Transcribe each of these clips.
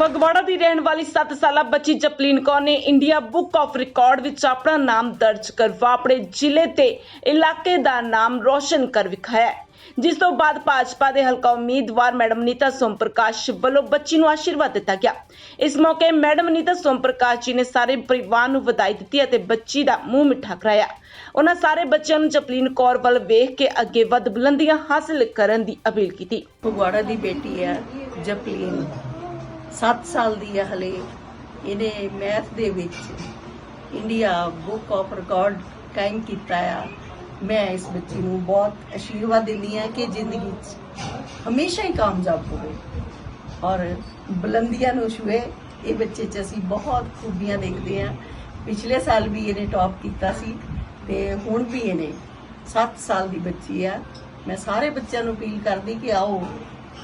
ਫਗਵਾੜਾ ਦੀ ਰਹਿਣ ਵਾਲੀ 7 ਸਾਲਾ ਬੱਚੀ ਜਪਲੀਨ ਕੌਰ ਨੇ ਇੰਡੀਆ ਬੁੱਕ ਆਫ ਰਿਕਾਰਡ ਵਿੱਚ ਆਪਣਾ ਨਾਮ ਦਰਜ ਕਰਵਾ ਆਪਣੇ ਜ਼ਿਲ੍ਹੇ ਤੇ ਇਲਾਕੇ ਦਾ ਨਾਮ ਰੋਸ਼ਨ ਕਰ ਵਿਖਾਇਆ ਜਿਸ ਤੋਂ ਬਾਅਦ ਭਾਜਪਾ ਦੇ ਹਲਕਾ ਉਮੀਦਵਾਰ ਮੈਡਮ ਨੀਤਾ ਸੋਮ ਪ੍ਰਕਾਸ਼ ਵੱਲੋਂ ਬੱਚੀ ਨੂੰ ਆਸ਼ੀਰਵਾਦ ਦਿੱਤਾ ਗਿਆ। ਇਸ ਮੌਕੇ ਮੈਡਮ ਨੀਤਾ ਸੋਮ ਪ੍ਰਕਾਸ਼ ਜੀ ਨੇ ਸਾਰੇ ਪਰਿਵਾਰ ਨੂੰ ਵਧਾਈ ਦਿੱਤੀ ਅਤੇ ਬੱਚੀ ਦਾ ਮੂੰਹ ਮਿੱਠਾ ਕਰਾਇਆ। ਉਹਨਾਂ ਸਾਰੇ ਬੱਚਿਆਂ ਨੂੰ ਜਪਲੀਨ ਕੌਰ ਵੱਲ ਵੇਖ ਕੇ ਅੱਗੇ ਵੱਧ ਬੁਲੰਦੀਆਂ ਹਾਸਲ ਕਰਨ ਦੀ ਅਪੀਲ ਕੀਤੀ। ਫਗਵਾੜਾ ਦੀ ਬੇਟੀ ਹੈ ਜਪਲੀਨ। 7 ਸਾਲ ਦੀ ਹੈ ਹਲੇ, ਇਹਨੇ ਮੈਥ ਦੇ ਵਿੱਚ ਇੰਡੀਆ ਬੁੱਕ ਆਫ ਰਿਕਾਰਡ ਕਾਇਮ ਕੀਤਾ ਆ। ਮੈਂ ਇਸ ਬੱਚੀ ਨੂੰ ਬਹੁਤ ਅਸ਼ੀਰਵਾਦ ਦਿੰਦੀ ਹਾਂ ਕਿ ਜ਼ਿੰਦਗੀ 'ਚ ਹਮੇਸ਼ਾ ਹੀ ਕਾਮਯਾਬ ਹੋਵੇ। ਔਰ ਬੁਲੰਦੀਆਂ ਨੂੰ ਛੂਏ, ਇਹ ਬੱਚੇ 'ਚ ਅਸੀਂ ਬਹੁਤ ਖੂਬੀਆਂ ਦੇਖਦੇ ਹਾਂ ਪਿਛਲੇ ਸਾਲ ਵੀ ਇਹਨੇ ਟੌਪ ਕੀਤਾ ਸੀ ਤੇ ਹੁਣ ਵੀ ਇਹਨੇ 7 ਸਾਲ ਦੀ ਬੱਚੀ ਆ। ਮੈਂ ਸਾਰੇ ਬੱਚਿਆਂ ਨੂੰ ਅਪੀਲ ਕਰਦੀ ਕਿ ਆਓ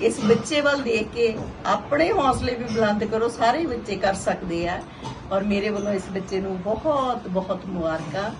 ਇਸ ਬੱਚੇ ਵੱਲ ਦੇਖ ਕੇ ਆਪਣੇ ਹੌਸਲੇ ਵੀ ਬੁਲੰਦ ਕਰੋ ਸਾਰੇ ਬੱਚੇ ਕਰ ਸਕਦੇ ਆ। ਔਰ ਮੇਰੇ ਵੱਲੋਂ ਇਸ ਬੱਚੇ ਨੂੰ ਬਹੁਤ ਬਹੁਤ ਮੁਬਾਰਕਾਂ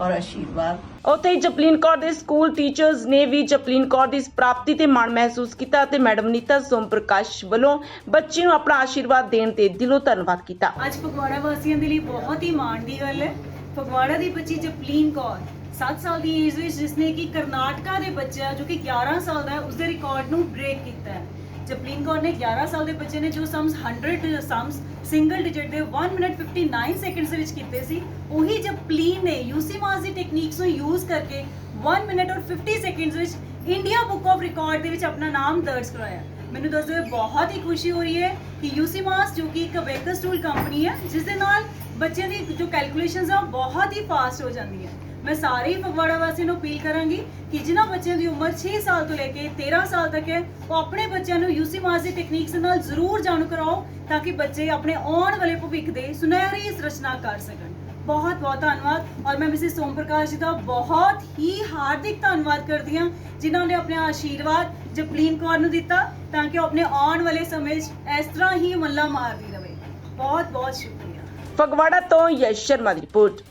ਔਰ ਆਸ਼ੀਰਵਾਦ ਉੱਥੇ ਜਪਲੀਨ ਕੌਰ ਦੇ ਸਕੂਲ ਟੀਚਰਸ ਨੇ ਵੀ ਜਪਲੀਨ ਕੌਰ ਦੀ ਇਸ ਪ੍ਰਾਪਤੀ ਤੇ ਮਾਣ ਮਹਿਸੂਸ ਕੀਤਾ ਅਤੇ ਮੈਡਮ ਨੀਤਾ ਸੋਮ ਪ੍ਰਕਾਸ਼ ਵੱਲੋਂ ਬੱਚੀ ਨੂੰ ਆਪਣਾ ਆਸ਼ੀਰਵਾਦ ਦੇਣ ਤੇ ਦਿਲੋਂ ਧੰਨਵਾਦ ਕੀਤਾ। ਅੱਜ ਫਗਵਾੜਾ ਵਾਸੀਆਂ ਦੇ ਲਈ ਬਹੁਤ ਹੀ ਮਾਣ ਦੀ ਗੱਲ ਹੈ। ਫਗਵਾੜਾ ਦੀ ਬੱਚੀ ਜਪਲੀਨ ਕੌਰ 7 ਸਾਲ ਦੀ ਏਜ ਵਿੱਚ ਜਿਸਨੇ ਕਿ ਕਰਨਾਟਕਾ ਦੇ ਬੱਚਾ ਜੋ ਕਿ 11 ਸਾਲ ਦਾ ਹੈ, ਉਸਦੇ ਰਿਕਾਰਡ ਨੂੰ ਬ੍ਰੇਕ ਕੀਤਾ ਹੈ। ਜਪਲੀਨ ਕੌਰ ਨੇ 11 ਸਾਲ ਦੇ ਬੱਚੇ ਨੇ ਜੋ ਸਮਸ 100 ਸਮਸ ਸਿੰਗਲ ਡਿਜਿਟ ਦੇ 1 ਮਿੰਟ 59 ਸੈਕਿੰਡਸ ਦੇ ਵਿੱਚ ਕੀਤੇ ਸੀ, ਉਹੀ ਜਪਲੀਨ ਨੇ ਯੂਸੀ ਮਾਸ ਦੀ ਟੈਕਨੀਕਸ ਨੂੰ ਯੂਜ਼ ਕਰਕੇ 1 ਮਿੰਟ ਔਰ 50 ਸੈਕਿੰਡਸ ਵਿੱਚ ਇੰਡੀਆ ਬੁੱਕ ਆਫ ਰਿਕਾਰਡ ਦੇ ਵਿੱਚ ਆਪਣਾ ਨਾਮ ਦਰਜ ਕਰਵਾਇਆ। ਮੈਨੂੰ ਦੱਸਦੇ ਹੋਏ ਬਹੁਤ ਹੀ ਖੁਸ਼ੀ ਹੋ ਰਹੀ ਹੈ ਕਿ ਯੂਸੀ ਮਾਸ ਜੋ ਕਿ ਇੱਕ ਵੇਕਸ ਟੂਲ ਕੰਪਨੀ ਹੈ, ਜਿਸ ਦੇ ਨਾਲ ਬੱਚਿਆਂ ਦੀ ਜੋ ਕੈਲਕੂਲੇਸ਼ਨਸ ਆ ਬਹੁਤ ਹੀ ਫਾਸਟ ਹੋ ਜਾਂਦੀਆਂ ਮੈਂ ਸਾਰੇ ਹੀ ਫਗਵਾੜਾ ਵਾਸੀਆਂ ਨੂੰ ਅਪੀਲ ਕਰਾਂਗੀ ਕਿ ਜਿਨ੍ਹਾਂ ਬੱਚਿਆਂ ਦੀ ਉਮਰ 6 ਸਾਲ ਤੋਂ ਲੈ ਕੇ 13 ਸਾਲ ਤੱਕ ਹੈ, ਉਹ ਆਪਣੇ ਬੱਚਿਆਂ ਨੂੰ ਯੂਸੀ ਮਾਸ ਦੀ ਟੈਕਨੀਕਸ ਨਾਲ ਜ਼ਰੂਰ ਜਾਣੂ ਕਰਾਓ, ਤਾਂ ਕਿ ਬੱਚੇ ਆਪਣੇ ਆਉਣ ਵਾਲੇ ਭਵਿੱਖ ਦੇ ਸੁਨਹਿਰੀ ਰਚਨਾ ਕਰ ਸਕਣ। ਬਹੁਤ ਬਹੁਤ ਧੰਨਵਾਦ ਔਰ ਮੈਂ ਮਿਸਿਸ ਸੋਮ ਪ੍ਰਕਾਸ਼ ਜੀ ਦਾ ਬਹੁਤ ਹੀ ਹਾਰਦਿਕ ਧੰਨਵਾਦ ਕਰਦੀ ਹਾਂ ਜਿਨ੍ਹਾਂ ਨੇ ਆਪਣੇ ਆਸ਼ੀਰਵਾਦ ਜਪਲੀਨ ਕੌਰ ਨੂੰ ਦਿੱਤਾ ਤਾਂ ਕਿ ਉਹ ਆਪਣੇ ਆਉਣ ਵਾਲੇ ਸਮੇਂ 'ਚ ਇਸ ਤਰ੍ਹਾਂ ਹੀ ਮੱਲਾ ਮਾਰਦੀ ਰਹੇ ਬਹੁਤ ਬਹੁਤ ਸ਼ੁਕਰੀਆ ਫਗਵਾੜਾ ਤੋਂ ਯਸ਼ ਸ਼ਰਮਾ ਦੀ ਰਿਪੋਰਟ